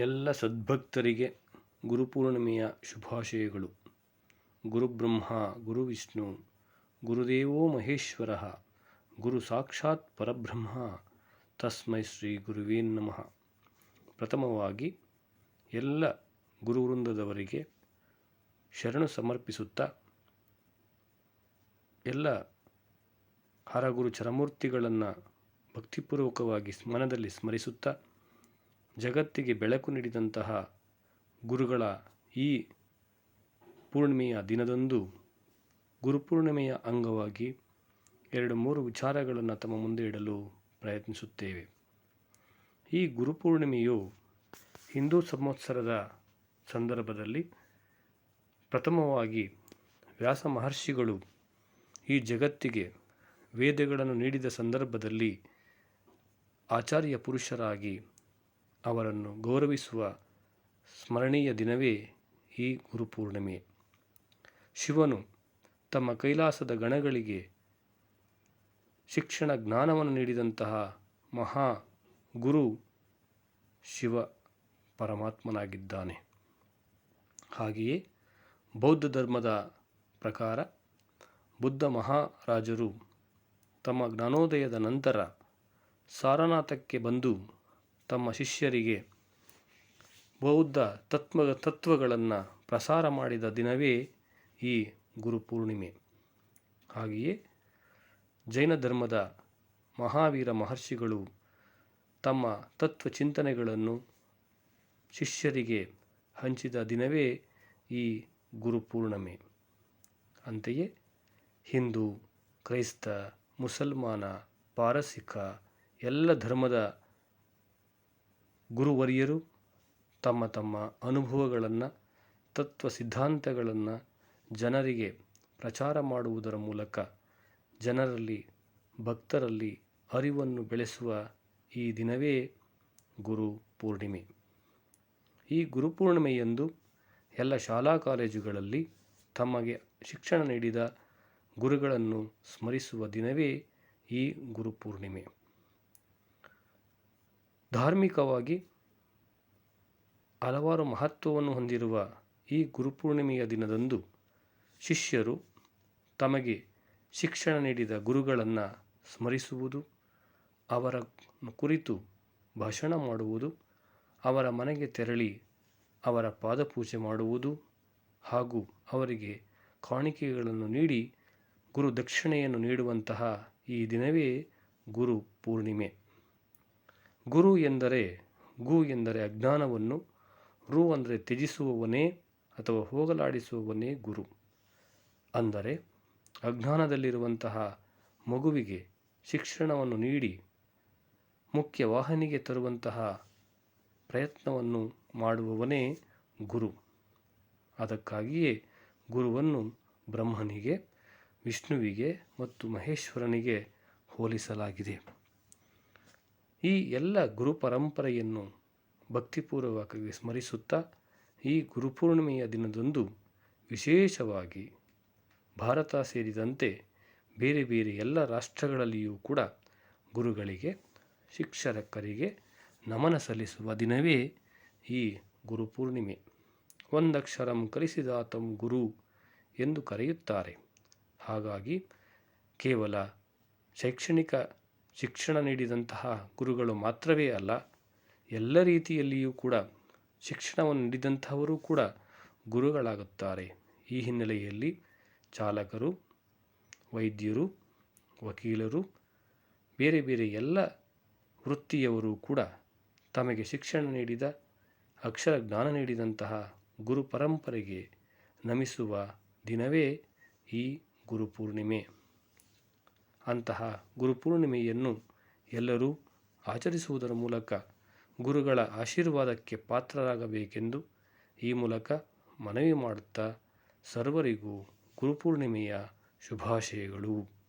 ಎಲ್ಲ ಸದ್ಭಕ್ತರಿಗೆ ಗುರುಪೂರ್ಣಿಮೆಯ ಶುಭಾಶಯಗಳು. ಗುರುಬ್ರಹ್ಮ, ಗುರುವಿಷ್ಣು, ಗುರುದೇವೋ ಮಹೇಶ್ವರ, ಗುರು ಸಾಕ್ಷಾತ್ ಪರಬ್ರಹ್ಮ, ತಸ್ಮೈ ಶ್ರೀ ಗುರುವೇ ನಮಃ. ಪ್ರಥಮವಾಗಿ ಎಲ್ಲ ಗುರುವೃಂದದವರಿಗೆ ಶರಣು ಸಮರ್ಪಿಸುತ್ತಾ ಎಲ್ಲ ಹರಗುರು ಚರಮೂರ್ತಿಗಳನ್ನು ಭಕ್ತಿಪೂರ್ವಕವಾಗಿ ಮನದಲ್ಲಿ ಸ್ಮರಿಸುತ್ತಾ ಜಗತ್ತಿಗೆ ಬೆಳಕು ನೀಡಿದಂತಹ ಗುರುಗಳ ಈ ಪೂರ್ಣಿಮೆಯ ದಿನದಂದು ಗುರುಪೂರ್ಣಿಮೆಯ ಅಂಗವಾಗಿ ಎರಡು ಮೂರು ವಿಚಾರಗಳನ್ನು ತಮ್ಮ ಮುಂದೆ ಇಡಲು ಪ್ರಯತ್ನಿಸುತ್ತೇವೆ. ಈ ಗುರುಪೂರ್ಣಿಮೆಯು ಹಿಂದೂ ಸಂವತ್ಸರದ ಸಂದರ್ಭದಲ್ಲಿ ಪ್ರಥಮವಾಗಿ ವ್ಯಾಸ ಮಹರ್ಷಿಗಳು ಈ ಜಗತ್ತಿಗೆ ವೇದಗಳನ್ನು ನೀಡಿದ ಸಂದರ್ಭದಲ್ಲಿ ಆಚಾರ್ಯ ಪುರುಷರಾಗಿ ಅವರನ್ನು ಗೌರವಿಸುವ ಸ್ಮರಣೀಯ ದಿನವೇ ಈ ಗುರುಪೂರ್ಣಿಮೆ. ಶಿವನು ತಮ್ಮ ಕೈಲಾಸದ ಗಣಗಳಿಗೆ ಶಿಕ್ಷಣ ಜ್ಞಾನವನ್ನು ನೀಡಿದಂತಹ ಮಹಾ ಗುರು ಶಿವ ಪರಮಾತ್ಮನಾಗಿದ್ದಾನೆ. ಹಾಗೆಯೇ ಬೌದ್ಧ ಧರ್ಮದ ಪ್ರಕಾರ ಬುದ್ಧ ಮಹಾರಾಜರು ತಮ್ಮ ಜ್ಞಾನೋದಯದ ನಂತರ ಸಾರನಾಥಕ್ಕೆ ಬಂದು ತಮ್ಮ ಶಿಷ್ಯರಿಗೆ ಬೌದ್ಧ ತತ್ವ ತತ್ವಗಳನ್ನು ಪ್ರಸಾರ ಮಾಡಿದ ದಿನವೇ ಈ ಗುರುಪೂರ್ಣಿಮೆ. ಹಾಗೆಯೇ ಜೈನ ಧರ್ಮದ ಮಹಾವೀರ ಮಹರ್ಷಿಗಳು ತಮ್ಮ ತತ್ವ ಚಿಂತನೆಗಳನ್ನು ಶಿಷ್ಯರಿಗೆ ಹಂಚಿದ ದಿನವೇ ಈ ಗುರುಪೂರ್ಣಿಮೆ. ಅಂತೆಯೇ ಹಿಂದೂ, ಕ್ರೈಸ್ತ, ಮುಸಲ್ಮಾನ, ಪಾರಸಿಕ ಎಲ್ಲ ಧರ್ಮದ ಗುರುವರಿಯರು ತಮ್ಮ ತಮ್ಮ ಅನುಭವಗಳನ್ನು, ತತ್ವ ಸಿದ್ಧಾಂತಗಳನ್ನು ಜನರಿಗೆ ಪ್ರಚಾರ ಮಾಡುವುದರ ಮೂಲಕ ಜನರಲ್ಲಿ, ಭಕ್ತರಲ್ಲಿ ಅರಿವನ್ನು ಬೆಳೆಸುವ ಈ ದಿನವೇ ಗುರು ಪೂರ್ಣಿಮೆ. ಈ ಗುರುಪೂರ್ಣಿಮೆಯಂದು ಎಲ್ಲ ಶಾಲಾ ಕಾಲೇಜುಗಳಲ್ಲಿ ತಮಗೆ ಶಿಕ್ಷಣ ನೀಡಿದ ಗುರುಗಳನ್ನು ಸ್ಮರಿಸುವ ದಿನವೇ ಈ ಗುರುಪೂರ್ಣಿಮೆ ಧಾರ್ಮಿಕವಾಗಿ ಹಲವಾರು ಮಹತ್ವವನ್ನು ಹೊಂದಿರುವ ಈ ಗುರುಪೂರ್ಣಿಮೆಯ ದಿನದಂದು ಶಿಷ್ಯರು ತಮಗೆ ಶಿಕ್ಷಣ ನೀಡಿದ ಗುರುಗಳನ್ನು ಸ್ಮರಿಸುವುದು, ಅವರ ಕುರಿತು ಭಾಷಣ ಮಾಡುವುದು, ಅವರ ಮನೆಗೆ ತೆರಳಿ ಅವರ ಪಾದಪೂಜೆ ಮಾಡುವುದು ಹಾಗೂ ಅವರಿಗೆ ಕಾಣಿಕೆಗಳನ್ನು ನೀಡಿ ಗುರು ದಕ್ಷಿಣೆಯನ್ನು ನೀಡುವಂತಹ ಈ ದಿನವೇ ಗುರು ಪೂರ್ಣಿಮೆ ಗುರು ಎಂದರೆ ಗು ಎಂದರೆ ಅಜ್ಞಾನವನ್ನು, ರು ಅಂದರೆ ತ್ಯಜಿಸುವವನೇ ಅಥವಾ ಹೋಗಲಾಡಿಸುವವನೇ ಗುರು. ಅಂದರೆ ಅಜ್ಞಾನದಲ್ಲಿರುವಂತಹ ಮಗುವಿಗೆ ಶಿಕ್ಷಣವನ್ನು ನೀಡಿ ಮುಖ್ಯ ವಾಹನಿಗೆ ತರುವಂತಹ ಪ್ರಯತ್ನವನ್ನು ಮಾಡುವವನೇ ಗುರು. ಅದಕ್ಕಾಗಿಯೇ ಗುರುವನ್ನು ಬ್ರಹ್ಮನಿಗೆ, ವಿಷ್ಣುವಿಗೆ ಮತ್ತು ಮಹೇಶ್ವರನಿಗೆ ಹೋಲಿಸಲಾಗಿದೆ. ಈ ಎಲ್ಲ ಗುರು ಪರಂಪರೆಯನ್ನು ಭಕ್ತಿಪೂರ್ವಕವಾಗಿ ಸ್ಮರಿಸುತ್ತಾ, ಈ ಗುರುಪೂರ್ಣಿಮೆಯ ದಿನದಂದು ವಿಶೇಷವಾಗಿ ಭಾರತ ಸೇರಿದಂತೆ ಬೇರೆ ಬೇರೆ ಎಲ್ಲ ರಾಷ್ಟ್ರಗಳಲ್ಲಿಯೂ ಕೂಡ ಗುರುಗಳಿಗೆ, ಶಿಕ್ಷಕರಿಗೆ ನಮನ ಸಲ್ಲಿಸುವ ದಿನವೇ ಈ ಗುರುಪೂರ್ಣಿಮೆ ಒಂದಕ್ಷರಂ ಕಲಿಸಿದಾತಂ ಗುರು ಎಂದು ಕರೆಯುತ್ತಾರೆ. ಹಾಗಾಗಿ ಕೇವಲ ಶೈಕ್ಷಣಿಕ ಶಿಕ್ಷಣ ನೀಡಿದಂತಹ ಗುರುಗಳು ಮಾತ್ರವೇ ಅಲ್ಲ, ಎಲ್ಲ ರೀತಿಯಲ್ಲಿಯೂ ಕೂಡ ಶಿಕ್ಷಣವನ್ನು ನೀಡಿದಂತಹವರು ಕೂಡ ಗುರುಗಳಾಗುತ್ತಾರೆ. ಈ ಹಿನ್ನೆಲೆಯಲ್ಲಿ ಚಾಲಕರು, ವೈದ್ಯರು, ವಕೀಲರು, ಬೇರೆ ಬೇರೆ ಎಲ್ಲ ವೃತ್ತಿಯವರು ಕೂಡ ತಮಗೆ ಶಿಕ್ಷಣ ನೀಡಿದ, ಅಕ್ಷರ ಜ್ಞಾನ ನೀಡಿದಂತಹ ಗುರು ಪರಂಪರೆಗೆ ನಮಿಸುವ ದಿನವೇ ಈ ಗುರುಪೂರ್ಣಿಮೆ. ಅಂತಹ ಗುರುಪೂರ್ಣಿಮೆಯನ್ನು ಎಲ್ಲರೂ ಆಚರಿಸುವುದರ ಮೂಲಕ ಗುರುಗಳ ಆಶೀರ್ವಾದಕ್ಕೆ ಪಾತ್ರರಾಗಬೇಕೆಂದು ಈ ಮೂಲಕ ಮನವಿ ಮಾಡುತ್ತಾ ಸರ್ವರಿಗೂ ಗುರುಪೂರ್ಣಿಮೆಯ ಶುಭಾಶಯಗಳು.